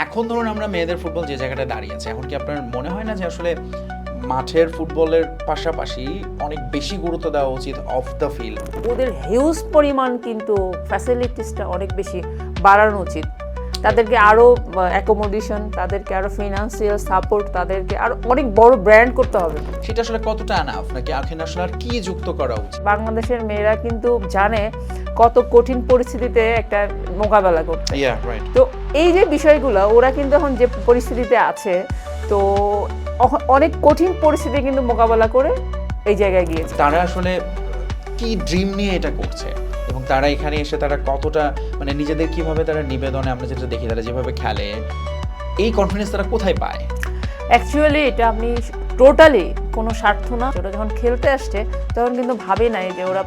এখন ধরুন আমরা মেয়েদের ফুটবল যে জায়গাটায় দাঁড়িয়েছে এখন কি আপনার মনে হয় না যে আসলে মাঠের ফুটবলের পাশাপাশি অনেক বেশি গুরুত্ব দেওয়া উচিত অফ দ্য ফিল্ড ওদের হিউজ পরিমাণ কিন্তু ফ্যাসিলিটিসটা অনেক বেশি বাড়ানো উচিত। তাদেরকে আরও অ্যাকোমোডেশন তাদেরকে আরও ফিনান্সিয়াল সাপোর্ট তাদেরকে আরও অনেক বড় ব্র্যান্ড করতে হবে। সেটা আসলে কতটা আনাফ নাকি এখানে আসলে আর কি যুক্ত করা উচিত? বাংলাদেশের মেয়েরা কিন্তু জানে কত কঠিন পরিস্থিতিতে একটা মোকাবেলা করতে তো এই যে বিষয়গুলো ওরা কিন্তু এখন যে পরিস্থিতিতে আছে তো অনেক কঠিন পরিস্থিতি কিন্তু মোকাবেলা করে এই জায়গায় গিয়েছে। তারা আসলে কি ড্রিম নিয়ে এটা করছে? তারা এখানে এসে তারা কতটা মানে নিজেদের কীভাবে তারা নিবেদনে আমরা যেটা দেখি তারা যেভাবে খেলে এই কনফিডেন্স তারা কোথায় পায়? অ্যাকচুয়ালি এটা আপনি টোটালি কোনো স্বার্থ না। ওরা যখন খেলতে আসছে তখন কিন্তু ভাবে নাই যে ওরা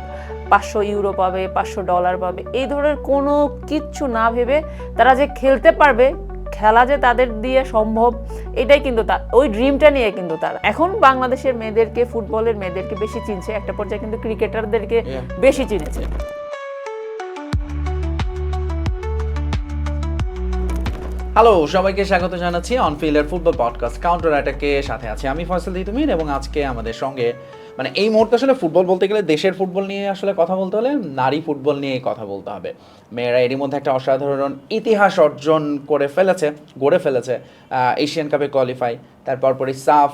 পাঁচশো ইউরো পাবে পাঁচশো ডলার পাবে। এই ধরনের কোনো কিচ্ছু না ভেবে তারা যে খেলতে পারবে খেলা যে তাদের দিয়ে সম্ভব এটাই কিন্তু তা ওই ড্রিমটা নিয়ে কিন্তু তারা। এখন বাংলাদেশের মেয়েদেরকে ফুটবলের মেয়েদেরকে বেশি চিনছে একটা পর্যায়ে কিন্তু ক্রিকেটারদেরকে বেশি চিনেছে। হ্যালো সবাইকে স্বাগত জানাচ্ছি অনফিল্ডের ফুটবল পডকাস্ট কাউন্টার অ্যাটাকে সাথে আছি আমি ফয়সাল দিতুমির এবং আজকে আমাদের সঙ্গে মানে এই মুহূর্তে আসলে ফুটবল বলতে গেলে দেশের ফুটবল নিয়ে আসলে কথা বলতে হলে নারী ফুটবল নিয়ে কথা বলতে হবে। মেয়েরা এরই মধ্যে একটা অসাধারণ ইতিহাস অর্জন করে ফেলেছে, গড়ে ফেলেছে এশিয়ান কাপে কোয়ালিফাই তারপর পরে সাফ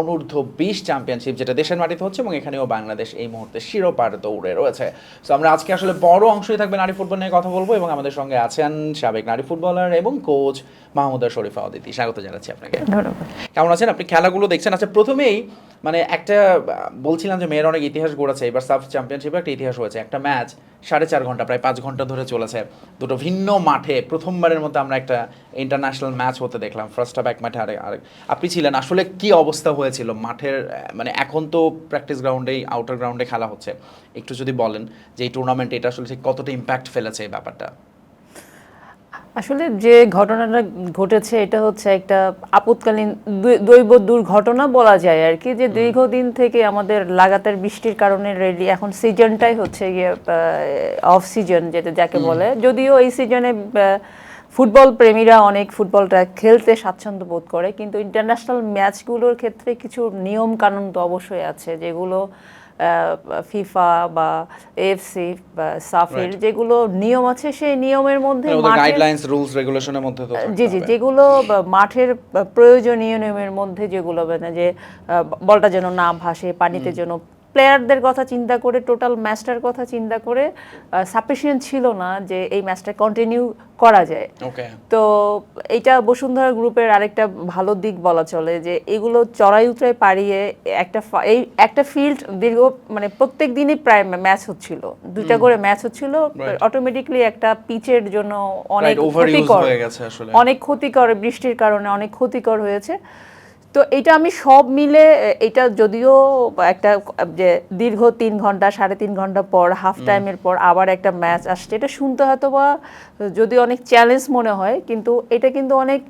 অনূর্ধ্ব বিশ চ্যাম্পিয়নশিপ যেটা দেশের মাটিতে হচ্ছে এবং এখানেও বাংলাদেশ এই মুহূর্তে শিরোপার দৌড়ে রয়েছে। সো আমরা আজকে আসলে বড় অংশই থাকবে নারী ফুটবল নিয়ে কথা বলব এবং আমাদের সঙ্গে আছেন সাবেক নারী ফুটবলার এবং কোচ মাহমুদা শরীফা অদিতি। স্বাগত জানাচ্ছি আপনাকে। ধন্যবাদ। কেমন আছেন? আপনি খেলাগুলো দেখছেন? আচ্ছা প্রথমেই মানে একটা, বলছিলাম যে মেয়ের অনেক ইতিহাস গড়েছে, এবার সাফ চ্যাম্পিয়নশিপে একটা ইতিহাস হয়েছে। একটা ম্যাচ সাড়ে চার ঘণ্টা, প্রায় পাঁচ ঘণ্টা ধরে চলেছে। দুটো ভিন্ন মাঠে, প্রথমবারের মতো আমরা একটা ইন্টারন্যাশনাল ম্যাচ হতে দেখলাম। ফার্স্ট হাফ এক মাঠে আরেক আরেক আপনি ছিলেন, আসলে কি অবস্থা হয়েছিল? মাঠের মানে এখন তো প্র্যাকটিস গ্রাউন্ডেই আউটার গ্রাউন্ডে খেলা হচ্ছে। একটু যদি বলেন যে এই টুর্নামেন্ট এটা আসলে কতটা ইম্প্যাক্ট ফেলেছে এই ব্যাপারটা? আসলে যে ঘটনাটা ঘটেছে এটা হচ্ছে একটা আপৎকালীন দৈ- দৈব দুর্ঘটনা বলা যায় আর কি যে দীর্ঘদিন থেকে আমাদের লাগাতার বৃষ্টির কারণে রেডি এখন সিজনটাই হচ্ছে গিয়ে অফ সিজন যেটা যাকে বলে। যদিও এই সিজনে ফুটবল প্রেমীরা অনেক ফুটবলটা খেলতে স্বাচ্ছন্দ্য বোধ করে কিন্তু ইন্টারন্যাশনাল ম্যাচগুলোর ক্ষেত্রে কিছু নিয়ম কানুন তো অবশ্যই আছে যেগুলো ফিফা বা এফসি বা সাফের যেগুলো নিয়ম আছে সেই নিয়মের মধ্যে গাইডলাইন্স রুলস রেগুলেশনের মধ্যে তো জি জি যেগুলো মাঠের প্রয়োজনীয় নিয়মের মধ্যে যেগুলো মানে যে বলটা যেন না ভাসে পানিতে যেন প্লেয়ারদের কথা চিন্তা করে টোটাল ম্যাচটার কথা চিন্তা করে সাফিসিয়েন্ট ছিল না যে এই ম্যাচটা কন্টিনিউ করা যায়। তো এটা বসুন্ধরা গ্রুপের আরেকটা ভালো দিক বলা চলে যে এগুলো চড়াই উতরাই পারিয়ে একটা এই একটা ফিল্ড দীর্ঘ মানে প্রত্যেক দিনই প্রায় ম্যাচ হচ্ছিল। দুইটা করে ম্যাচ হচ্ছিল. অটোমেটিকলি একটা পিচের জন্য অনেক ক্ষতিকর। অনেক ক্ষতিকর বৃষ্টির কারণে অনেক ক্ষতিকর হয়েছে। তো এটা আমি সব মিলে এটা যদিও একটা যে দীর্ঘ তিন ঘণ্টা সাড়ে তিন ঘণ্টা পর হাফ টাইমের পর আবার একটা ম্যাচ আসছে। এটা শুনতে হয়তো বা যদি অনেক চ্যালেঞ্জ মনে হয় কিন্তু এটা কিন্তু অনেক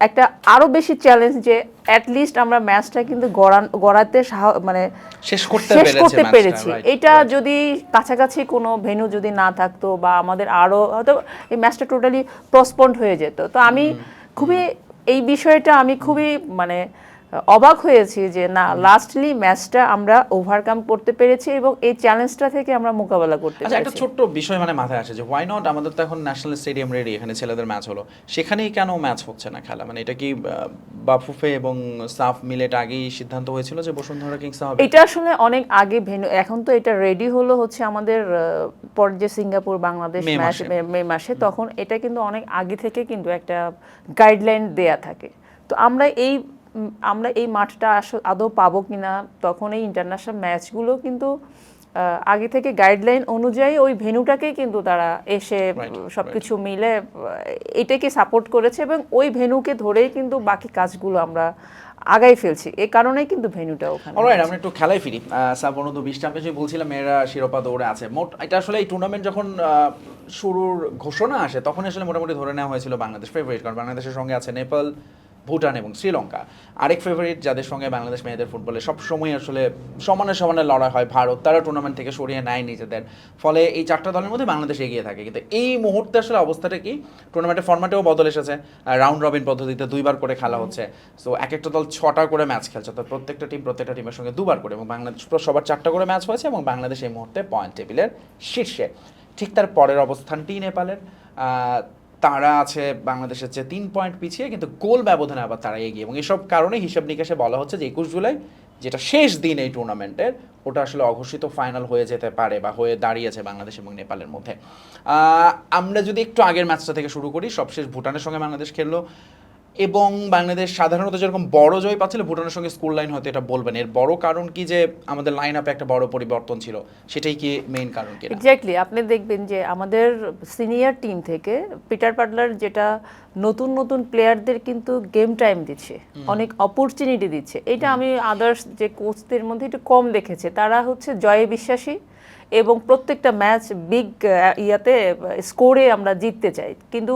একটা আরও বেশি চ্যালেঞ্জ যে অ্যাটলিস্ট আমরা ম্যাচটা কিন্তু গড়ান গড়াতে সাহ- মানে শেষ করতে শেষ করতে পেরেছি। এটা যদি কাছাকাছি কোনো ভেন্যু যদি না থাকতো বা আমাদের আরও হয়তো এই ম্যাচটা টোটালি প্রসপন্ড হয়ে যেত। তো আমি খুবই এই বিষয়টা আমি খুবই মানে অবাক হয়েছি যে না লাস্টলি ম্যাচটা আমরা ওভারকাম করতে পেরেছি এবং এই চ্যালেঞ্জটা থেকে আমরা মোকাবেলা করতে আচ্ছা একটা ছোট্ট বিষয় মানে মাথায় আসে যে ওয়াই নট আমাদের তো এখন ন্যাশনাল স্টেডিয়াম রেডি এখানে ছেলেদের ম্যাচ হলো। সেখানেই কেন ম্যাচ হচ্ছে না খেলা? মানে এটা কি বাফুফে এবং সাফ মিলে এটা আগেই সিদ্ধান্ত হয়েছিল যে বসুন্ধরা কিংস হবে? এটা আসলে অনেক আগে ভেন্যু এখন তো এটা রেডি হলো হচ্ছে আমাদের পর যে সিঙ্গাপুর বাংলাদেশ ম্যাচ। মে মাসে তখন এটা কিন্তু অনেক আগে থেকে কিন্তু একটা গাইডলাইন দেয়া থাকে। তো আমরা এই আমরা এই মাঠটা আদৌ পাবো কিনা তখন এই ইন্টারন্যাশনাল ম্যাচগুলো কিন্তু আগে থেকে গাইডলাইন অনুযায়ী ওই ভেনুটাকেই কিন্তু তারা এসে সবকিছু মিলে এটাকে সাপোর্ট করেছে এবং ওই ভেনুকে ধরেই কিন্তু বাকি কাজগুলো আমরা আগাই ফেলছি। এ কারণেই কিন্তু ভেনুটা ওখানে অলরাইট আমরা একটু খেলায় ফিরি। সাফ অনন্ত বিশ চ্যাম্পিয়নশিপ বলছিলাম মেয়েরা শিরোপা দৌড়ে আছে। মোট এটা আসলে এই টুর্নামেন্ট যখন শুরুর ঘোষণা আসে তখন আসলে মোটামুটি ধরে নেওয়া হয়েছিল বাংলাদেশ ফেভারিট কারণ বাংলাদেশের সঙ্গে আছে নেপাল ভুটান এবং শ্রীলঙ্কা। আরেক ফেভারিট যাদের সঙ্গে বাংলাদেশ মেয়েদের ফুটবলে সবসময় আসলে সমানে সমানে লড়াই হয় ভারত, তারা টুর্নামেন্ট থেকে সরিয়ে নেয় নিজেদের। ফলে এই চারটা দলের মধ্যে বাংলাদেশ এগিয়ে থাকে। কিন্তু এই মুহূর্তে আসলে অবস্থাটা কি? টুর্নামেন্টের ফর্ম্যাটেও বদল এসেছে। রাউন্ড রবিন পদ্ধতিতে দুইবার করে খেলা হচ্ছে। সো এক একটা দল ছটা করে ম্যাচ খেলছে। অর্থাৎ প্রত্যেকটা টিম প্রত্যেকটা টিমের সঙ্গে দুবার করে এবং বাংলাদেশ সবার চারটা করে ম্যাচ হয়েছে এবং বাংলাদেশ এই মুহূর্তে পয়েন্ট টেবিলের শীর্ষে। ঠিক তার পরের অবস্থানটি নেপালের। তারা আছে বাংলাদেশের চেয়ে তিন পয়েন্ট পিছিয়ে, কিন্তু গোল ব্যবধানে আবার তারা এগিয়ে। এবং এসব কারণে হিসাব নিকাশে বলা হচ্ছে যে একুশ জুলাই, যেটা শেষ দিন এই টুর্নামেন্টের, ওটা আসলে অঘোষিত ফাইনাল হয়ে যেতে পারে বা হয়ে দাঁড়িয়েছে বাংলাদেশ এবং নেপালের মধ্যে। আমরা যদি একটু আগের ম্যাচটা থেকে শুরু করি, সবশেষ ভুটানের সঙ্গে বাংলাদেশ খেললো। এবং বাংলাদেশ সাধারণত যেরকম বড় জয় পাচ্ছিল ভুটানের সঙ্গে স্কুল লাইন হয়তো এটা বলবেন। এর বড় কারণ কি যে আমাদের লাইন আপে একটা বড় পরিবর্তন ছিল সেটাই কি মেইন কারণ কি এক্স্যাক্টলি আপনি দেখবেন যে আমাদের সিনিয়র টিম থেকে পিটার পাটলার যেটা নতুন নতুন প্লেয়ারদের কিন্তু গেম টাইম দিচ্ছে অনেক অপরচুনিটি দিচ্ছে। এটা আমি আদার্স যে কোচদের মধ্যে একটু কম দেখেছে। তারা হচ্ছে জয়ে বিশ্বাসী এবং প্রত্যেকটা ম্যাচ বিগ ইয়াতে স্কোরে আমরা জিততে চাই। কিন্তু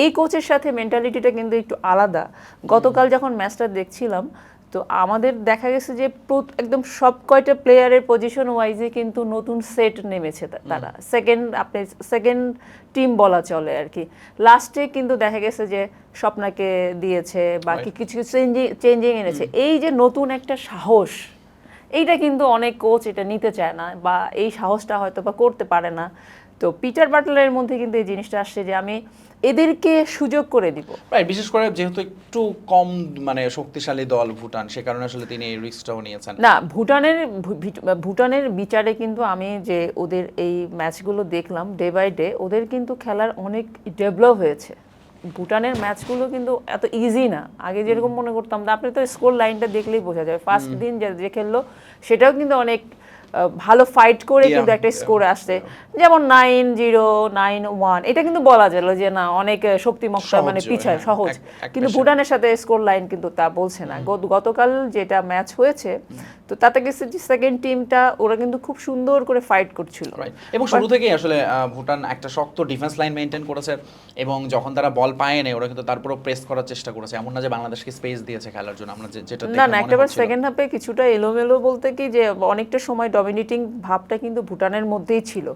এই কোচের সাথে মেন্টালিটিটা কিন্তু একটু আলাদা। গতকাল যখন ম্যাচটা দেখছিলাম তো আমাদের দেখা গেছে যে একদম সব কয়টা প্লেয়ারের পজিশন ওয়াইজে কিন্তু নতুন সেট নেমেছে তারা। সেকেন্ড আপনি সেকেন্ড টিম বলা চলে আর কি। লাস্টে কিন্তু দেখা গেছে যে স্বপ্নাকে দিয়েছে বাকি কিছু চেঞ্জিং চেঞ্জিং এনেছে। এই যে নতুন একটা সাহস এইটা কিন্তু অনেক কোচ এটা নিতে চায় না বা এই সাহসটা হয়তো বা করতে পারে না। তো পিটার বাটলারের মধ্যে কিন্তু এই জিনিসটা আসছে যে আমি এদেরকে সুযোগ করে দিব। রাইট বিশেষ করে যেহেতু একটু কম মানে শক্তিশালী দল ভুটান সে কারণে আসলে তিনি এই রিস্কটাও নিয়েছেন। না ভুটানের ভুটানের বিচারে কিন্তু আমি যে ওদের এই ম্যাচগুলো দেখলাম ডে বাই ডে ওদের কিন্তু খেলার অনেক ডেভেলপ হয়েছে। ভুটানের ম্যাচগুলো কিন্তু এত ইজি না। আগে যেরকম মনে করতাম আপনি তো স্কোর লাইনটা দেখলেই বোঝা যায় ফার্স্ট দিন যে খেললো সেটাও কিন্তু অনেক ভালো ফাইট করে কিন্তু একটা স্কোর আসছে। যেমন নাইন জিরো নাইন ওয়ান এটা কিন্তু বলা গেল যে না অনেক আহ, শক্তিমত্তা মানে পিছায় হ্যাঁ, সহজ। কিন্তু ভুটানের সাথে স্কোর লাইন কিন্তু তা বলছে না। গতকাল যেটা ম্যাচ হয়েছে তো তাতে গেছে যে সেকেন্ড টিমটা ওরা কিন্তু খুব সুন্দর করে ফাইট করছিল। এবং শুরু থেকেই আসলে ভুটান একটা শক্ত ডিফেন্স লাইন মেনটেন করেছে এবং যখন তারা বল পায় না ওরা কিন্তু তারপরও প্রেস করার চেষ্টা করেছে। এমন না যে বাংলাদেশকে স্পেস দিয়েছে খেলার জন্য আমরা যেটা না না একেবারে সেকেন্ড হাফে কিছুটা এলোমেলো বলতে কি যে অনেকটা সময় ডমিনেটিং ভাবটা কিন্তু ভুটানের মধ্যেই ছিল।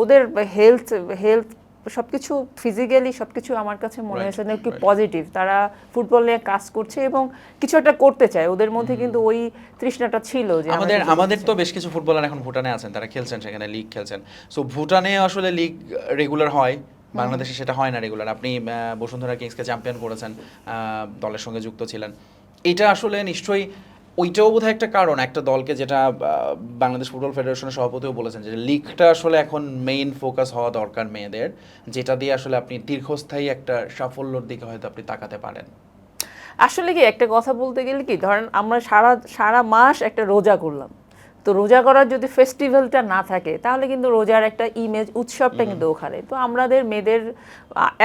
ওদের হেলথ হেলথ সবকিছু ফিজিক্যালি সবকিছু আমার কাছে মনে হয়েছে না কি পজিটিভ তারা ফুটবল নিয়ে কাজ করছে এবং কিছু একটা করতে চায়। ওদের মধ্যে কিন্তু ওই তৃষ্ণাটা ছিল যে আমাদের আমাদের তো বেশ কিছু ফুটবলার এখন ভুটানে আছেন। তারা খেলছেন সেখানে লিগ খেলছেন। সো ভুটানে আসলে লিগ রেগুলার হয়। বাংলাদেশে সেটা হয় না রেগুলার আপনি বসুন্ধরা কিংসকে চ্যাম্পিয়ন করেছেন দলের সঙ্গে যুক্ত ছিলেন। এটা আসলে নিশ্চয়ই ওইটাও বোধহয় একটা কারণ একটা দলকে যেটা বাংলাদেশ ফুটবল ফেডারেশনের সভাপতিও বলেছেন যে লিগটা আসলে এখন মেইন ফোকাস হওয়া দরকার মেয়েদের যেটা দিয়ে আসলে আপনি দীর্ঘস্থায়ী একটা সাফল্যর দিকে হয়তো আপনি তাকাতে পারেন। আসলে কি একটা কথা বলতে গেলে কি ধরেন আমরা সারা সারা মাস একটা রোজা করলাম। তো রোজা করার যদি ফেস্টিভ্যালটা না থাকে তাহলে কিন্তু রোজার একটা ইমেজ উৎসবটা কিন্তু ওখানে। তো আমাদের মেয়েদের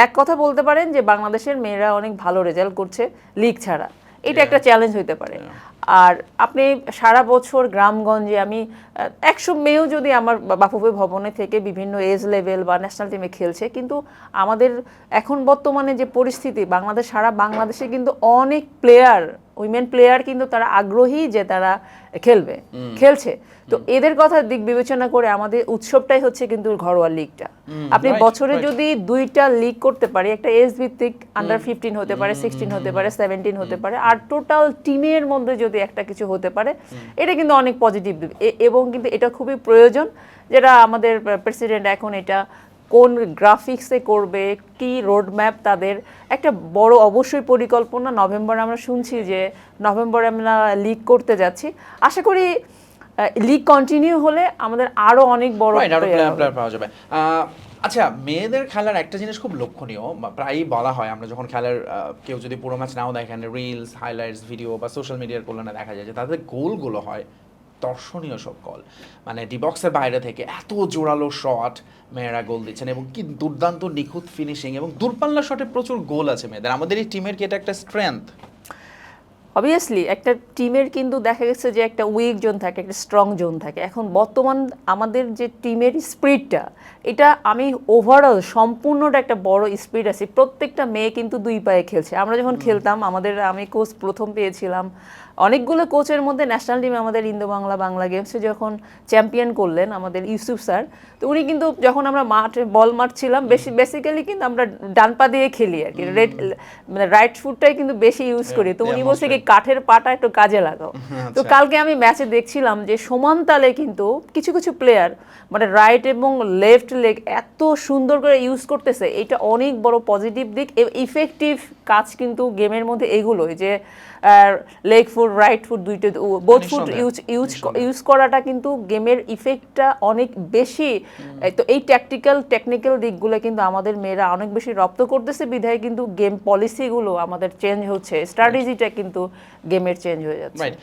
এক কথা বলতে পারেন যে বাংলাদেশের মেয়েরা অনেক ভালো রেজাল্ট করছে লিগ ছাড়া। এটা একটা চ্যালেঞ্জ হইতে পারে। আর আপনি সারা বছর গ্রামগঞ্জে আমি একশো মেয়েও যদি আমার বাফুভাই বাফুফে ভবনে থেকে বিভিন্ন এজ লেভেল বা ন্যাশনাল টিমে খেলছে কিন্তু আমাদের এখন বর্তমানে যে পরিস্থিতি বাংলাদেশ সারা বাংলাদেশে কিন্তু অনেক প্লেয়ার উইমেন প্লেয়ার কিন্তু তারা আগ্রহী যে তারা খেলবে খেলছে। তো এদের কথা দিক বিবেচনা করে আমাদের উৎসবটাই হচ্ছে কিন্তু ঘরোয়া লিগটা আপনি বছরে যদি দুইটা লিগ করতে পারি একটা এজ ভিত্তিক আন্ডার ফিফটিন হতে পারে সিক্সটিন হতে পারে সেভেন্টিন হতে পারে আর টোটাল টিমের মধ্যে যদি একটা কিছু হতে পারে এটা কিন্তু অনেক পজিটিভ এবং কিন্তু এটা খুবই প্রয়োজন যেটা আমাদের প্রেসিডেন্ট এখন এটা কোন গ্রাফিক্সে করবে কি রোডম্যাপ তাদের একটা বড় অবশ্যই পরিকল্পনা। নভেম্বরে আমরা শুনছি যে নভেম্বরে আমরা লিক করতে যাচ্ছি। আশা করি লিগ কন্টিনিউ হলে আমাদের আরও অনেক বড় পাওয়া যাবে। আচ্ছা মেয়েদের খেলার একটা জিনিস খুব লক্ষণীয় প্রায়ই বলা হয় আমরা যখন খেলার কেউ যদি পুরো ম্যাচ নাও দেখেন রিলস হাইলাইটস ভিডিও বা সোশ্যাল মিডিয়ার কল্যাণে দেখা যায় যে তাদের গোলগুলো হয় দর্শনীয় সব গোল মানে ডিবক্সের বাইরে থেকে এত জোরালো শট মেয়েরা গোল দিচ্ছেন এবং কি দুর্দান্ত নিখুঁত ফিনিশিং এবং দূরপাল্লা শটে প্রচুর গোল আছে মেয়েদের। আমাদের এই টিমের কি এটা একটা স্ট্রেংথ অবভিয়াসলি একটা টিমের কিন্তু দেখা গেছে যে একটা উইক জোন থাকে একটা স্ট্রং জোন থাকে। এখন বর্তমান আমাদের যে টিমের স্পিডটা এটা আমি ওভারঅল সম্পূর্ণটা একটা বড় স্পিড আছে। প্রত্যেকটা মেয়ে কিন্তু দুই পায়ে খেলছে। আমরা যখন খেলতাম আমাদের আমি কোচ প্রথম পেয়েছিলাম। অনেকগুলো কোচের মধ্যে ন্যাশনাল টিমে আমাদের ইন্দো বাংলা বাংলা গেমসে যখন চ্যাম্পিয়ন করলেন আমাদের ইউসুফ স্যার তো উনি কিন্তু যখন আমরা মাঠে বল মারছিলাম বেশি বেসিক্যালি কিন্তু আমরা ডান পা দিয়ে খেলি আর কি। রেড মানে রাইট ফুটটাই কিন্তু বেশি ইউজ করি। তো উনি বলছে কি কাঠের পাটা একটু কাজে লাগাও। তো আচ্ছা। কালকে আমি ম্যাচে দেখছিলাম যে সমান তালে কিন্তু কিছু কিছু প্লেয়ার মানে রাইট এবং লেফট লেগ এত সুন্দর করে ইউজ করতেছে। এটা অনেক বড় পজিটিভ দিক ইফেক্টিভ কাজ কিন্তু গেমের মধ্যে এগুলোই যে লেগ ফুট রাইট ফুট দুইটা both foot use use use করাটা কিন্তু গেমের ইফেক্টটা অনেক বেশি। তো এই ট্যাকটিক্যাল টেকনিক্যাল দিকগুলো কিন্তু আমাদের মেয়েরা অনেক বেশি রপ্ত করতেছে। বিধায় কিন্তু গেম পলিসিগুলো আমাদের চেঞ্জ হচ্ছে। স্ট্র্যাটেজিটা কিন্তু গেমের চেঞ্জ হয়ে যাচ্ছে। রাইট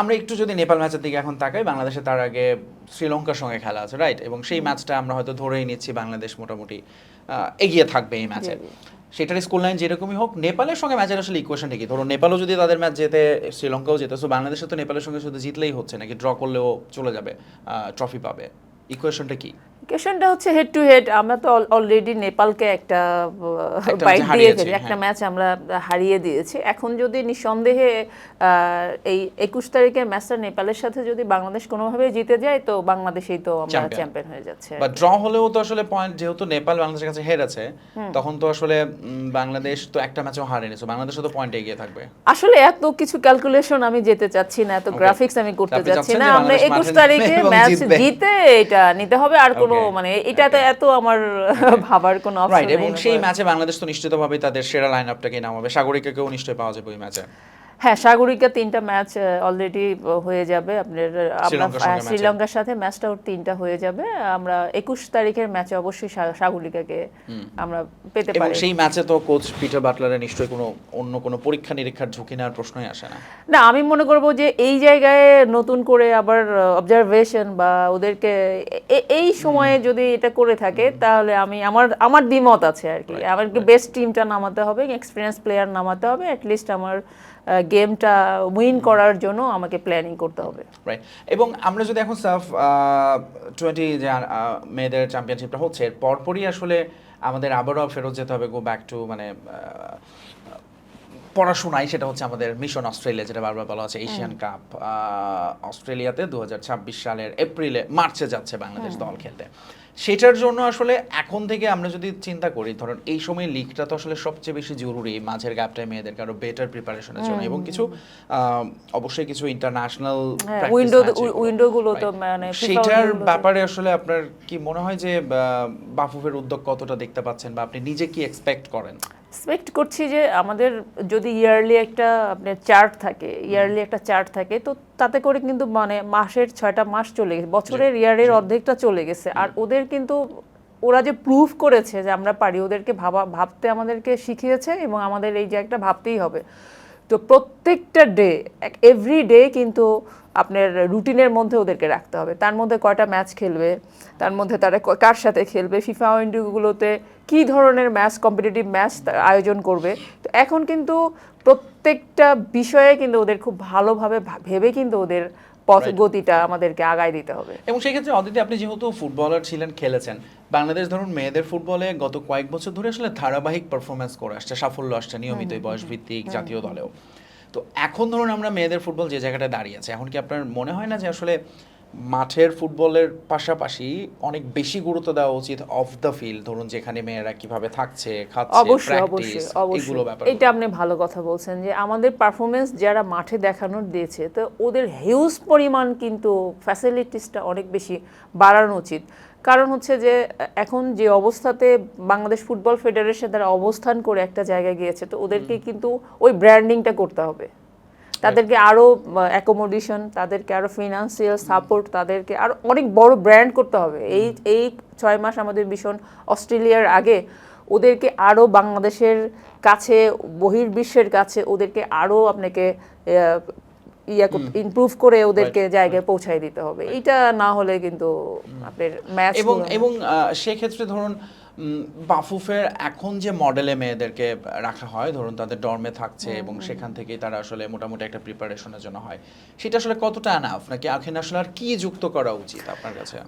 আমরা একটু যদি নেপাল ম্যাচের দিকে এখন তাকাই বাংলাদেশে তার আগে শ্রীলঙ্কার সঙ্গে খেলা আছে রাইট এবং সেই ম্যাচটা আমরা হয়তো ধরেই নিচ্ছি বাংলাদেশ মোটামুটি এগিয়ে থাকবে এই ম্যাচে। সেটার স্কুল লাইন যেরকমই হোক, নেপালের সঙ্গে ম্যাচের আসলে ইকুয়েশনটা কি ধরো নেপালও যদি তাদের ম্যাচ যেতে শ্রীলঙ্কাও যেতে সো বাংলাদেশে তো নেপালের সঙ্গে শুধু জিতলেই হচ্ছে নাকি? ড্র করলেও চলে যাবে ট্রফি পাবে। ইকুয়েশনটা কি? কোয়েশনটা হচ্ছে হেড টু হেড আমরা তো অলরেডি নেপালকে একটা বাইট হারিয়েছি, দিয়েছি একটা। ম্যাচ আমরা হারিয়ে দিয়েছি। এখন যদি নিঃসন্দেহে এই একুশ তারিখের ম্যাচটা নেপালের সাথে যদি বাংলাদেশ কোনোভাবে জিতে যায় তো বাংলাদেশেই তো আমরা চ্যাম্পিয়ন হয়ে যাচ্ছে। বা ড্র হলেও তো আসলে পয়েন্ট যেহেতু নেপাল বাংলাদেশের কাছে হেরেছে তখন তো আসলে বাংলাদেশ তো একটা ম্যাচও হারেনি সো বাংলাদেশও তো পয়েন্ট এগিয়ে থাকবে। আসলে এত কিছু ক্যালকুলেশন আমি যেতে চাচ্ছি না এত গ্রাফিক্স আমি করতে যাচ্ছি না। আমরা একুশ তারিখে ম্যাচ জিতে এটা নিতে হবে আর কোনো মানে এটাতে এত আমার ভাবার কোনো অপশন নেই এবং সেই ম্যাচে বাংলাদেশ তো নিশ্চিতভাবে তাদের সেরা লাইন আপটাকে নামাবে। সাগরিকাকেও নিশ্চয়ই পাওয়া যাবে ওই ম্যাচে হ্যাঁ সাগরিকা তিনটা ম্যাচ অলরেডি হয়ে যাবে। আপনার আমরা শ্রীলঙ্কার সাথে ম্যাচটা ওর তিনটা হয়ে যাবে। আমরা একুশ তারিখের ম্যাচে অবশ্যই সাগরিকাকে আমরা পেতে পারি। সেই ম্যাচে তো কোচ পিটার বাটলারের নিশ্চয়ই কোনো অন্য কোনো পরীক্ষা নিরীক্ষার ঝুঁকি নেওয়ার প্রশ্নই আসে না। না আমি মনে করব যে এই জায়গায় নতুন করে আবার অবজারভেশন বা ওদেরকে এই সময়ে যদি এটা করে থাকে তাহলে আমি আমার আমার দ্বিমত আছে আর কি। আমাকে বেস্ট টিমটা নামাতে হবে এক্সপিরিয়েন্স প্লেয়ার নামাতে হবে অ্যাটলিস্ট আমার গেমটা উইন করার জন্য আমাকে প্ল্যানিং করতে হবে। রাইট এবং আমরা যদি এখন সাফ টোয়েন্টি মেয়েদের চ্যাম্পিয়নশিপটা হচ্ছে এর পরপরই আসলে আমাদের আবারও ফেরত যেতে হবে গো ব্যাক টু মানে আহ, পড়াশোনায় সেটা হচ্ছে আমাদের মিশন অস্ট্রেলিয়া যেটা বারবার বলা হচ্ছে এশিয়ান কাপ অস্ট্রেলিয়াতে দু সালের এপ্রিলে মার্চে যাচ্ছে বাংলাদেশ দল খেলতে। সেটার জন্য আসলে এখন থেকে আমরা যদি চিন্তা করি ধরুন এই সময় লিগটা তো আসলে সবচেয়ে বেশি জরুরি মাঝের গ্যাপটায় মেয়েদেরকে আরও বেটার প্রিপারেশনের জন্য এবং কিছু অবশ্যই কিছু ইন্টারন্যাশনাল হ্যাঁ, তো মানে সেটার ব্যাপারে আসলে আপনার কি মনে হয় যে বাফুফের উদ্যোগ কতটা দেখতে পাচ্ছেন বা আপনি নিজে কি এক্সপেক্ট করেন? এক্সপেক্ট করছি যে আমাদের যদি ইয়ারলি একটা আপনার চার্ট থাকে ইয়ারলি একটা চার্ট থাকে তো তাতে করে কিন্তু মানে মাসের ছয়টা মাস চলে গেছে বছরের ইয়ারের অর্ধেকটা চলে গেছে। আর ওদের কিন্তু ওরা যে প্রুফ করেছে যে আমরা পারি ওদেরকে ভাবা ভাবতে আমাদেরকে শিখিয়েছে এবং আমাদের এই জায়গাটা ভাবতেই হবে। তো প্রত্যেকটা ডে এভরি ডে কিন্তু আপনার রুটিনের মধ্যে ওদেরকে রাখতে হবে। তার মধ্যে কয়টা ম্যাচ খেলবে তার মধ্যে তারা কার সাথে খেলবে ফিফা উইন্ডোগুলোতে কী ধরনের ম্যাচ কম্পিটিটিভ ম্যাচ আয়োজন করবে। তো এখন কিন্তু প্রত্যেকটা বিষয়ে কিন্তু ওদের খুব ভালোভাবে ভেবে কিন্তু ওদের পথ গতিটা আমাদেরকে আগায় দিতে হবে। এবং সেই ক্ষেত্রে অদিতি আপনি যেহেতু ফুটবলার ছিলেন খেলেছেন বাংলাদেশ ধরুন মেয়েদের ফুটবলে গত কয়েক বছর ধরে আসলে ধারাবাহিক পারফরমেন্স করে আসছে সাফল্য আসছে নিয়মিতই বয়স ভিত্তিক জাতীয় দলেও। তো এখন ধরুন আমরা মেয়েদের ফুটবল যে জায়গাটা দাঁড়িয়ে আছে এখন কি আপনার মনে হয় না যে আসলে মাঠের ফুটবলের পাশাপাশি অনেক বেশি গুরুত্ব দেওয়া উচিত অফ দ্য ফিল্ড ধরুন যেখানে মেয়েরা কীভাবে থাকছে খাচ্ছে অবশ্যই অবশ্যই অবশ্যই। ব্যাপার এটা আপনি ভালো কথা বলছেন যে আমাদের পারফরমেন্স যারা মাঠে দেখানোর দিয়েছে তো ওদের হিউজ পরিমাণ কিন্তু ফ্যাসিলিটিসটা অনেক বেশি বাড়ানো উচিত। কারণ হচ্ছে যে এখন যে অবস্থাতে বাংলাদেশ ফুটবল ফেডারেশন তারা অবস্থান করে একটা জায়গায় গিয়েছে তো ওদেরকে কিন্তু ওই ব্র্যান্ডিংটা করতে হবে। তাদেরকে আরও অ্যাকোমোডেশন তাদেরকে আরও ফিনান্সিয়াল সাপোর্ট তাদেরকে আরও অনেক বড় ব্র্যান্ড করতে হবে। এই এই ছয় মাস আমাদের ভীষণ অস্ট্রেলিয়ার আগে ওদেরকে আরও বাংলাদেশের কাছে বহির্বিশ্বের কাছে ওদেরকে আরও আপনাকে ইয়া ইমপ্রুভ করে ওদেরকে জায়গায় পৌঁছায় দিতে হবে। এটা না হলে কিন্তু আপনার ম্যাচ এবং এবং সেক্ষেত্রে ধরুন বাফুফের এখন যে মডেলে মেয়েদেরকে রাখা হয় ধরুন তাদের ডর্মে থাকছে এবং সেখান থেকেই তারা আসলে মোটামুটি একটা প্রিপারেশনের জন্য হয়। সেটা আসলে কতটা আনাফ নাকি এখন আসলে আর কি যুক্ত করা উচিত আপনার কাছে?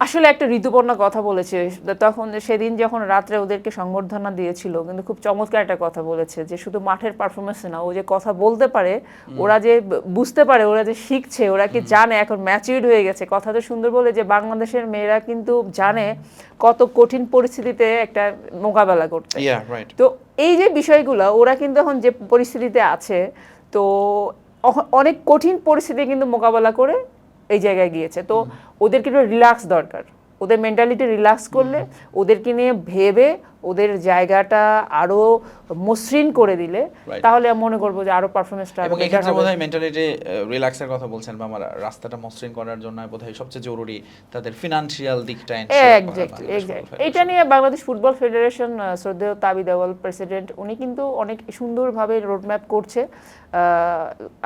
আসলে একটা ঋতুপর্ণ কথা বলেছে। তখন সেদিন যখন রাত্রে ওদেরকে সংবর্ধনা দিয়েছিল কিন্তু খুব চমৎকার একটা কথা বলেছে যে শুধু মাঠের পারফরমেন্স না ও যে কথা বলতে পারে ওরা যে বুঝতে পারে ওরা যে শিখছে ওরা কি জানে এখন ম্যাচিউর্ড হয়ে গেছে। কথা তো সুন্দর বলে যে বাংলাদেশের মেয়েরা কিন্তু জানে কত কঠিন পরিস্থিতিতে একটা মোকাবেলা করতে। তো এই যে বিষয়গুলো ওরা কিন্তু এখন যে পরিস্থিতিতে আছে তো অনেক কঠিন পরিস্থিতি কিন্তু মোকাবেলা করে এই জায়গায় গিয়েছে। তো ওদেরকে একটু রিল্যাক্স দরকার। ওদের মেন্টালিটি রিল্যাক্স করলে ওদেরকে নিয়ে ভেবে ওদের জায়গাটা আরও মসৃণ করে দিলে তাহলে আমি মনে করব যে আরও পারফরমেন্সটা এবং এক্ষেত্রে বোধহয় মেন্টালিটি রিল্যাক্সের কথা বলছেন বা আমার রাস্তাটা মসৃণ করার জন্য বোধহয় সবচেয়ে জরুরি তাদের ফিনান্সিয়াল দিকটা এক্স্যাক্টলি বাংলাদেশ ফুটবল এটা নিয়ে বাংলাদেশ ফুটবল ফেডারেশন শ্রদ্ধেয় তাবি দেওয়াল প্রেসিডেন্ট উনি কিন্তু অনেক সুন্দরভাবে রোডম্যাপ করছে।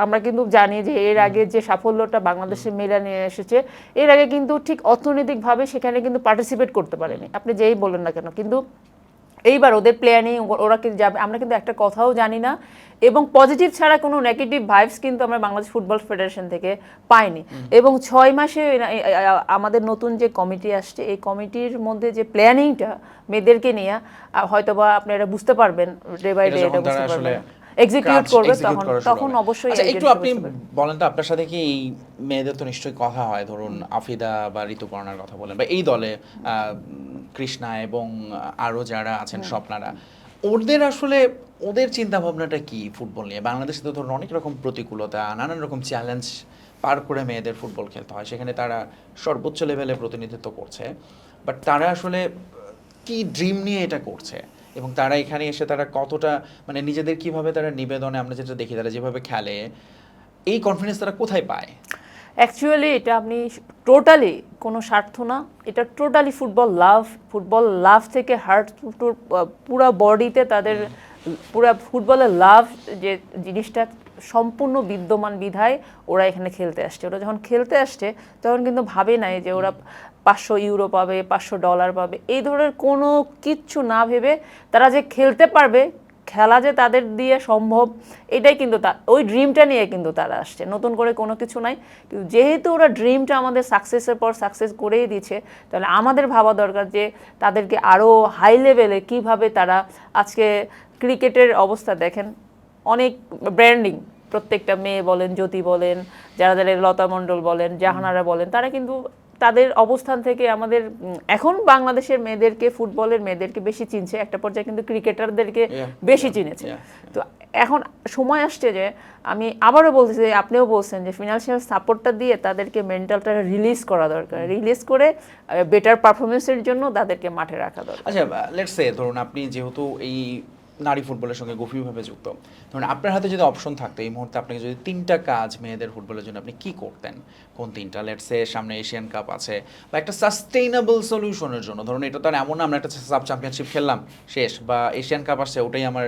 আমরা কিন্তু জানি যে এর আগে যে সাফল্যটা বাংলাদেশের মেয়েরা নিয়ে এসেছে এর আগে কিন্তু ঠিক অর্থনৈতিকভাবে সেখানে কিন্তু পার্টিসিপেট করতে পারেনি। আপনি যেই বলেন না কেন কিন্তু এইবার ওদের প্লেয়ার নেই ওরা কিন্তু যাবে আমরা কিন্তু একটা কথাও জানি না। এবং পজিটিভ ছাড়া কোনো নেগেটিভ ভাইবস কিন্তু আমরা বাংলাদেশ ফুটবল ফেডারেশন থেকে পাইনি। এবং ছয় মাসে আমাদের নতুন যে কমিটি আসছে এই কমিটির মধ্যে যে প্ল্যানিংটা মেয়েদেরকে নিয়ে হয়তোবা আপনারা বুঝতে পারবেন ডে বাই ডে এটা বুঝতে পারবেন। এক্সিকিউট করবে তখন তখন অবশ্যই আচ্ছা, একটু আপনি বলেন তো আপনার সাথে কি এই মেয়েদের তো নিশ্চয়ই কথা হয়? ধরুন আফিদা বা ঋতুপর্ণার কথা বলেন বা এই দলে কৃষ্ণা এবং আরও যারা আছেন স্বপ্নারা ওদের আসলে ওদের চিন্তা ভাবনাটা কি ফুটবল নিয়ে? বাংলাদেশে তো ধরুন অনেক রকম প্রতিকূলতা নানান রকম চ্যালেঞ্জ পার করে মেয়েদের ফুটবল খেলতে হয়। সেখানে তারা সর্বোচ্চ লেভেলে প্রতিনিধিত্ব করছে। বাট তারা আসলে কি ড্রিম নিয়ে এটা করছে? এবং তারা এখানে এসে তারা কতটা মানে নিজেদের কীভাবে তারা নিবেদনে আমরা যেটা দেখি তারা যেভাবে খেলে এই কনফিডেন্স তারা কোথায় পায়? অ্যাকচুয়ালি এটা আপনি টোটালি কোনো স্বার্থ না। এটা totally football love football love থেকে হার্ট পুরো বডিতে তাদের পুরো ফুটবলের লাভ যে জিনিসটা সম্পূর্ণ বিদ্যমান বিধায় ওরা এখানে খেলতে আসছে। ওরা যখন খেলতে আসছে তখন কিন্তু ভাবে নাই যে ওরা পাঁচশো ইউরো পাবে পাঁচশো ডলার পাবে। এই ধরনের কোনো কিচ্ছু না ভেবে তারা যে খেলতে পারবে খেলা যে তাদের দিয়ে সম্ভব এটাই কিন্তু তা ওই ড্রিমটা নিয়ে কিন্তু তারা আসছে। নতুন করে কোনো কিছু নাই। কিন্তু যেহেতু ওরা ড্রিমটা আমাদের সাকসেসের পর সাকসেস করেই দিচ্ছে তাহলে আমাদের ভাবা দরকার যে তাদেরকে আরও হাই লেভেলে কীভাবে তারা আজকে ক্রিকেটের অবস্থা দেখেন। অনেক ব্র্যান্ডিং প্রত্যেকটা মেয়ে বলেন জ্যোতি বলেন যারা যারা লতা মণ্ডল বলেন জাহানারা বলেন তারা কিন্তু তাদের অবস্থান থেকে আমাদের এখন বাংলাদেশের মেয়েদেরকে ফুটবলের মেয়েদেরকে বেশি চিনছে। একটা পর্যায়ে কিন্তু ক্রিকেটারদেরকে বেশি চিনেছে। তো এখন সময় আসছে যে আমি আবারও বলতেছি যে আপনিও বলছেন যে ফিনান্সিয়াল সাপোর্টটা দিয়ে তাদেরকে মেন্টালটা রিলিজ করা দরকার। রিলিজ করে বেটার পারফরমেন্সের জন্য তাদেরকে মাঠে রাখা দরকার। আচ্ছা লেটস সে ধরুন আপনি যেহেতু এই নারী ফুটবলের সঙ্গে গভীরভাবে যুক্ত। ধরুন আপনার হাতে যদি অপশন থাকতো, এই মুহূর্তে আপনাকে যদি তিনটা কাজ মেয়েদের ফুটবলের জন্য আপনি কি করতেন? কোন তিনটা? লেটসে সামনে এশিয়ান কাপ আছে বা একটা সাস্টেইনেবল সলিউশনের জন্য। ধরুন এটা তো এমন না, আমরা একটা সাব চ্যাম্পিয়নশিপ খেললাম, শেষ, বা এশিয়ান কাপ আসছে, ওটাই আমার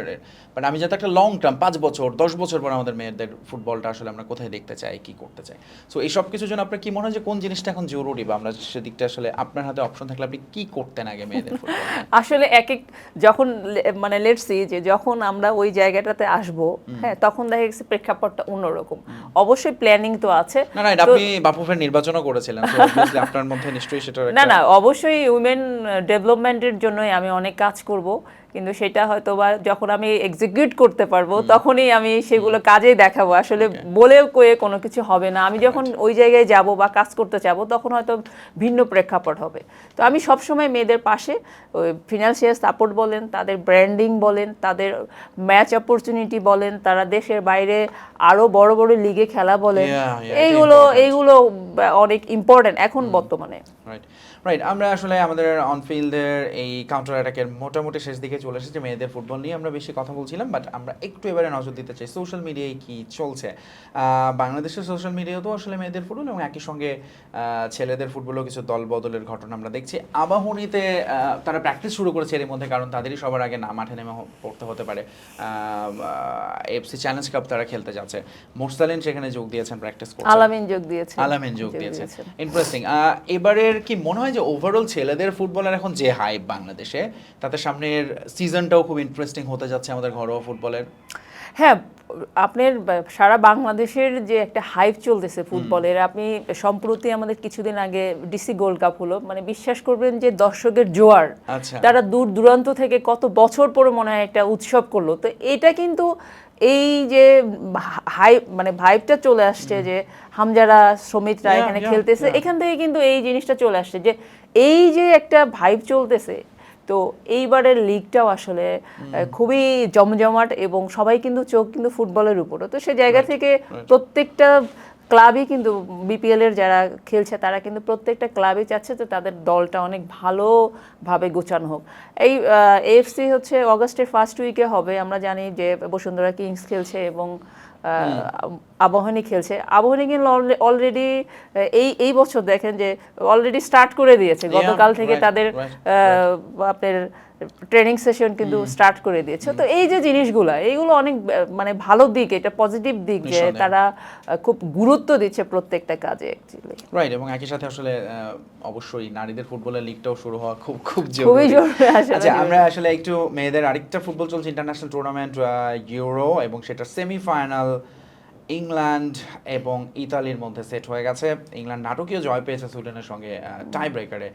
বাট আমি যাতে একটা লং টার্ম পাঁচ বছর, দশ বছর পর আমাদের মেয়েদের ফুটবলটা আসলে আমরা কোথায় দেখতে চাই, কি করতে চাই? সো এই সব কিছুর জন্য আপনার কি মনে হয় যে কোন জিনিসটা এখন জরুরি বা আমরা সেদিকটা আসলে আপনার হাতে অপশন থাকলে আপনি কি করতেন আগে মেয়েদের আসলে এক এক যখন মানে লেটসি যে যখন আমরা ওই জায়গাটাতে আসব হ্যাঁ তখন দেখা গেছে প্রেক্ষাপটটা অন্যরকম। অবশ্যই প্ল্যানিং তো আছে। না না আপনি বাপুফের নির্বাচনও করেছিলেন আপনার মধ্যে নিশ্চয়ই সেটা না না অবশ্যই উইমেন ডেভেলপমেন্টের জন্যই আমি অনেক কাজ করব। কিন্তু সেটা হয়তো বা যখন আমি এক্সিকিউট করতে পারব তখনই আমি সেগুলো কাজেই দেখাবো। আসলে বলেও কয়ে কোনো কিছু হবে না। আমি যখন ওই জায়গায় যাব বা কাজ করতে যাব তখন হয়তো ভিন্ন প্রেক্ষাপট হবে। তো আমি সবসময় মেয়েদের পাশে ওই ফিনান্সিয়াল সাপোর্ট বলেন তাদের ব্র্যান্ডিং বলেন তাদের ম্যাচ অপরচুনিটি বলেন তারা দেশের বাইরে আরও বড় বড় লিগে খেলা বলেন এইগুলো এইগুলো অনেক ইম্পর্টেন্ট এখন বর্তমানে। রাইট রাইট আমরা আসলে আমাদের অনফিল্ডের এই কাউন্টার অ্যাটাকের মোটামুটি শেষ দিকে চলে এসেছে মেয়েদের ফুটবল নিয়ে আমরা বেশি কথা বলছিলাম বাট আমরা একটু এবারে নজর দিতে চাই সোশ্যাল মিডিয়ায় কি চলছে। বাংলাদেশের সোশ্যাল মিডিয়াতেও আসলে মেয়েদের ফুটবল এবং একই সঙ্গে ছেলেদের ফুটবলেও কিছু দল বদলের ঘটনা আমরা দেখছি। আবাহনীতে তারা প্র্যাকটিস শুরু করেছে এর মধ্যে কারণ তাদেরই সবার আগে না মাঠে নেমে পড়তে হতে পারে। এফসি চ্যালেঞ্জ কাপ তারা খেলতে যাচ্ছে। মোরসালিন সেখানে যোগ দিয়েছেন প্র্যাকটিস করছেন। আলামিন যোগ দিয়েছে আলামিন যোগ দিয়েছে ইন্টারেস্টিং এবারের কি মনে হয় যে ওভারঅল ছেলেদের ফুটবলের এখন যে হাইপ বাংলাদেশে তাতে সামনের সিজনটাও খুব ইন্টারেস্টিং হতে যাচ্ছে আমাদের ঘরোয়া ফুটবলের হ্যাঁ আপনার সারা বাংলাদেশের যে একটা হাইপ চলতেছে ফুটবলের আপনি সম্প্রতি আমাদের কিছুদিন আগে ডিসি গোল্ড কাপ হলো মানে বিশ্বাস করবেন যে দর্শকের জোয়ার আচ্ছা। তারা দূর দূরান্ত থেকে কত বছর পরে মনে হয় একটা উৎসব করল তো এটা কিন্তু এই যে হাই মানে ভাইবটা চলে আসছে যে হামজারা শ্রমিকরা এখানে খেলতেছে এখান থেকে কিন্তু এই জিনিসটা চলে আসছে যে এই যে একটা ভাইব চলতেছে তো এইবারের লিগটাও আসলে খুবই জমজমাট এবং সবাই কিন্তু চোখ কিন্তু ফুটবলের উপরও তো সে জায়গা থেকে প্রত্যেকটা ক্লাবই কিন্তু বিপিএল এর যারা খেলছে তারা কিন্তু প্রত্যেকটা ক্লাবই চাচ্ছে যে তাদের দলটা অনেক ভালোভাবে গোছানো হোক। এই এএফসি হচ্ছে অগস্টের ফার্স্ট উইকে হবে। আমরা জানি যে বসুন্ধরা কিংস খেলছে এবং আবাহনী খেলছে। আবাহনী কিন্তু অলরেডি এই এই বছর দেখেন যে অলরেডি স্টার্ট করে দিয়েছে। গতকাল থেকে তাদের আপনার ট্রেনিং সেশন কিন্তু স্টার্ট করে দিয়েছে। তো এই যে জিনিসগুলো এইগুলো অনেক মানে ভালো দিক এটা পজিটিভ দিক যে তারা খুব গুরুত্ব দিচ্ছে প্রত্যেকটা কাজে অ্যাকচুয়ালি রাইট এবং একই সাথে আসলে অবশ্যই নারীদের ফুটবলের লিগটাও শুরু হওয়া খুব খুব জরুরি। আচ্ছা আমরা আসলে একটু মেয়েদের আরেকটা ফুটবল চলছে ইন্টারন্যাশনাল টুর্নামেন্ট ইউরো এবং সেটা সেমিফাইনাল ইংল্যান্ড এবং ইতালির মধ্যে সেট হয়ে গেছে। ইংল্যান্ড নাটকীয় জয় পেয়েছে সুইডেনের সঙ্গে টাই ব্রেকারে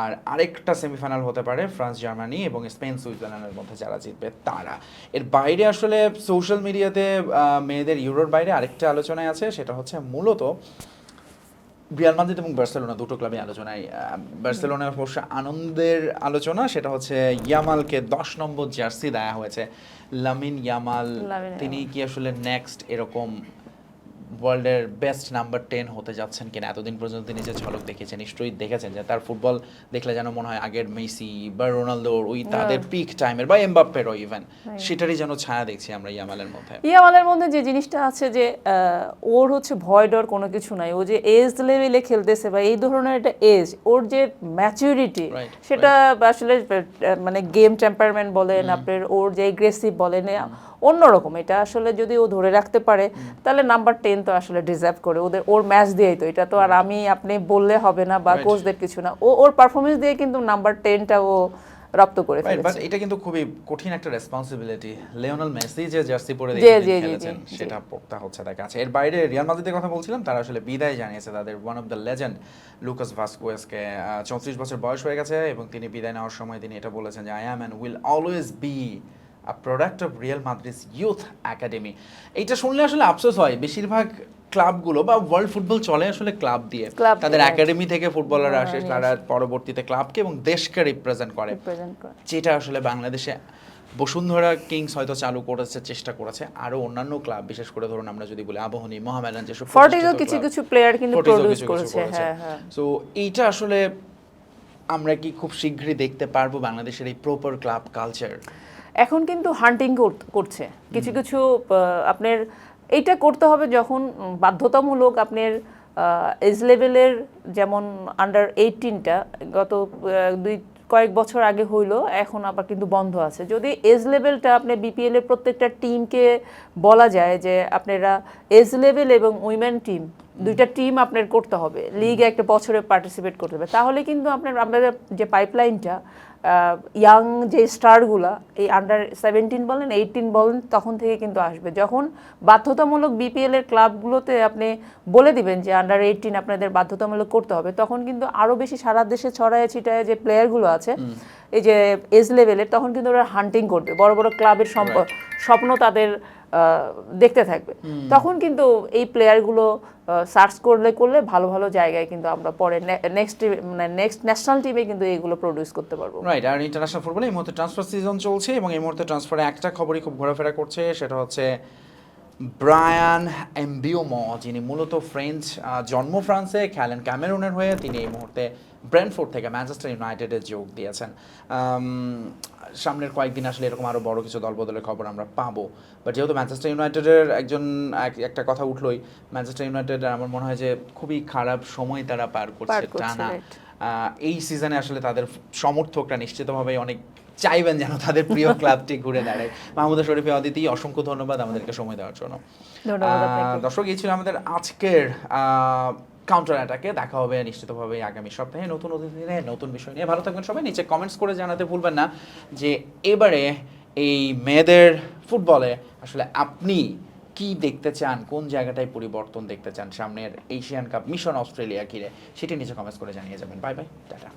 আর আরেকটা সেমিফাইনাল হতে পারে, ফ্রান্স, জার্মানি এবং স্পেন, সুইজারল্যান্ডের মধ্যে যারা জিতবে তারা। এর বাইরে আসলে সোশ্যাল মিডিয়াতে মেয়েদের ইউরোর বাইরে আরেকটা আলোচনায় আছে, সেটা হচ্ছে মূলত রিয়াল মাদ্রিদ এবং বার্সেলোনা দুটো ক্লাবে আলোচনায়। বার্সেলোনার অবশ্য আনন্দের আলোচনা, সেটা হচ্ছে ইয়ামালকে দশ নম্বর জার্সি দেয়া হয়েছে। লামিন ইয়ামাল তিনি কি আসলে নেক্সট এরকম ওয়ার্ল্ডের বেস্ট নাম্বার টেন হতে যাচ্ছেন কিনা এতদিন পর্যন্ত তিনি যে ঝলক দেখেছেন নিশ্চয়ই দেখেছেন যে তার ফুটবল দেখলে যেন মনে হয় আগের মেসি বা রোনালদোর ওই তাদের পিক টাইমের বা এমবাপ্পেরও ইভেন সেটারই যেন ছায়া দেখছি আমরা ইয়ামালের মধ্যে। ইয়ামালের মধ্যে যে জিনিসটা আছে যে ওর হচ্ছে ভয় ডর কোনো কিছু নাই। ও যে এজ লেভেলে খেলতেছে বা এই ধরনের একটা এজ ওর যে ম্যাচুরিটি সেটা আসলে মানে গেম টেম্পারমেন্ট বলেন আপনার ওর যে এগ্রেসিভ বলেন অন্যরকম এটা আসলে যদি ও ধরে রাখতে পারে তাহলে নাম্বার টেন তো আসলে ডিজার্ভ করে ওদের ওর ম্যাচ দিয়েই তো এটা তো আর আমি আপনি বললে হবে না বা কোচদের কিছু না ও ওর পারফরমেন্স দিয়ে কিন্তু নাম্বার টেনটা ও রপ্ত করে ফেলেছে। এটা কিন্তু খুবই কঠিন একটা রেসপন্সিবিলিটি লিওনেল মেসি যে জার্সি পরে খেলেছেন। সেটা হচ্ছে তার কাছে। এর বাইরে রিয়াল মাদ্রিদের কথা বলছিলাম তারা আসলে বিদায় জানিয়েছে তাদের one of the legend Lucas ভাস্কুয়েসকে চৌত্রিশ বছর বয়স হয়ে গেছে এবং তিনি বিদায় নেওয়ার সময় তিনি এটা বলেছেন যে I am and will always be product of Real Madrid youth academy এইটা শুনলে আসলে আফসোস হয়। বেশিরভাগ ক্লাবগুলো বা ওয়ার্ল্ড ফুটবল চলে আসলে ক্লাব দিয়ে। তাদের একাডেমি থেকে ফুটবলার আসে তারা পরবর্তীতে ক্লাবকে এবং দেশকে রিপ্রেজেন্ট করে। যেটা আসলে বাংলাদেশে বসুন্ধরা কিংস হয়তো চালু করেছে চেষ্টা করেছে। আরও অন্যান্য ক্লাব বিশেষ করে ধরুন আমরা যদি বলি আবাহনী মহামেলান যেসব ফর্টিজও কিছু কিছু প্লেয়ার কিন্তু প্রডিউস করেছে হ্যাঁ হ্যাঁ। সো এইটা আসলে আমরা কি খুব শীঘ্রই দেখতে পারব বাংলাদেশের এই প্রপার ক্লাব কালচার এখন কিন্তু হান্টিং করছে। কিছু কিছু আপনার এইটা করতে হবে যখন বাধ্যতামূলক আপনার এজ লেভেলের যেমন আন্ডার এইটিনটা গত দুই কয়েক বছর আগে হইল এখন আবার কিন্তু বন্ধ আছে। যদি এজ লেভেলটা আপনি বিপিএল এর প্রত্যেকটা টিমকে বলা যায় যে আপনারা এজ লেভেল এবং উইমেন টিম দুইটা টিম আপনার করতে হবে। লিগে একটা বছরে পার্টিসিপেট করতে হবে। তাহলে কিন্তু আপনার আমাদের যে পাইপলাইনটা ইয়াং যে স্টারগুলা এই আন্ডার সেভেন্টিন বলেন এইটিন বলেন তখন থেকে কিন্তু আসবে। যখন বাধ্যতামূলক বিপিএল এর ক্লাবগুলোতে আপনি বলে দিবেন যে আন্ডার এইটিন আপনাদের বাধ্যতামূলক করতে হবে তখন কিন্তু আরও বেশি সারা দেশে ছড়ায় ছিটায় যে প্লেয়ারগুলো আছে এই যে এজ লেভেলের তখন কিন্তু ওরা হান্টিং করবে। বড় বড় ক্লাবের স্বপ্ন তাদের দেখতে থাকবে। তখন কিন্তু এই প্লেয়ারগুলো সার্চ করলে করলে ভালো ভালো জায়গায় কিন্তু আমরা পরে নেক্সট মানে নেক্সট ন্যাশনাল টিমে কিন্তু এইগুলো প্রডিউস করতে পারব। রাইট আর ইন্টারন্যাশনাল ফুটবলে এই মুহূর্তে ট্রান্সফার সিজন চলছে এবং এই মুহূর্তে ট্রান্সফারে একটা খবরই খুব ঘোরাফেরা করছে সেটা হচ্ছে ব্রায়ান এমবিওমো যিনি মূলত ফ্রেঞ্চ জন্ম ফ্রান্সে খেলেন ক্যামেরুনের হয়ে তিনি এই মুহূর্তে ব্র্যান্ডফোর্ড থেকে ম্যানচেস্টার ইউনাইটেডে যোগ দিয়েছেন। সামনের কয়েকদিন আসলে এরকম আরও বড় কিছু দলবদলের খবর আমরা পাবো। বাট যেহেতু ম্যানচেস্টার ইউনাইটেডের একজন একটা কথা উঠলোই ম্যানচেস্টার ইউনাইটেড আমার মনে হয় যে খুবই খারাপ সময় তারা পার করছে টানা। আহ, এই সিজনে আসলে তাদের সমর্থকরা নিশ্চিতভাবেই অনেক চাইবেন যেন তাদের প্রিয় ক্লাবটি ঘুরে দাঁড়ায়। মাহমুদা শরীফে অদিতি অসংখ্য ধন্যবাদ আমাদেরকে সময় দেওয়ার জন্য। আহ, দর্শক এই ছিল আমাদের আজকের কাউন্টার অ্যাটাকে দেখা হবে নিশ্চিতভাবে আগামী সপ্তাহে। নতুন অতিথি নিয়ে নতুন বিষয় নিয়ে ভালো থাকবেন সবাই। নিচে কমেন্টস করে জানাতে ভুলবেন না যে এবারে এই মেয়েদের ফুটবলে আসলে আপনি কি দেখতে চান? কোন জায়গাটায় পরিবর্তন দেখতে চান? সামনের এশিয়ান কাপ মিশন অস্ট্রেলিয়া ঘিরে। সেটি নিচে কমেন্টস করে জানিয়ে যাবেন। Bye bye tata.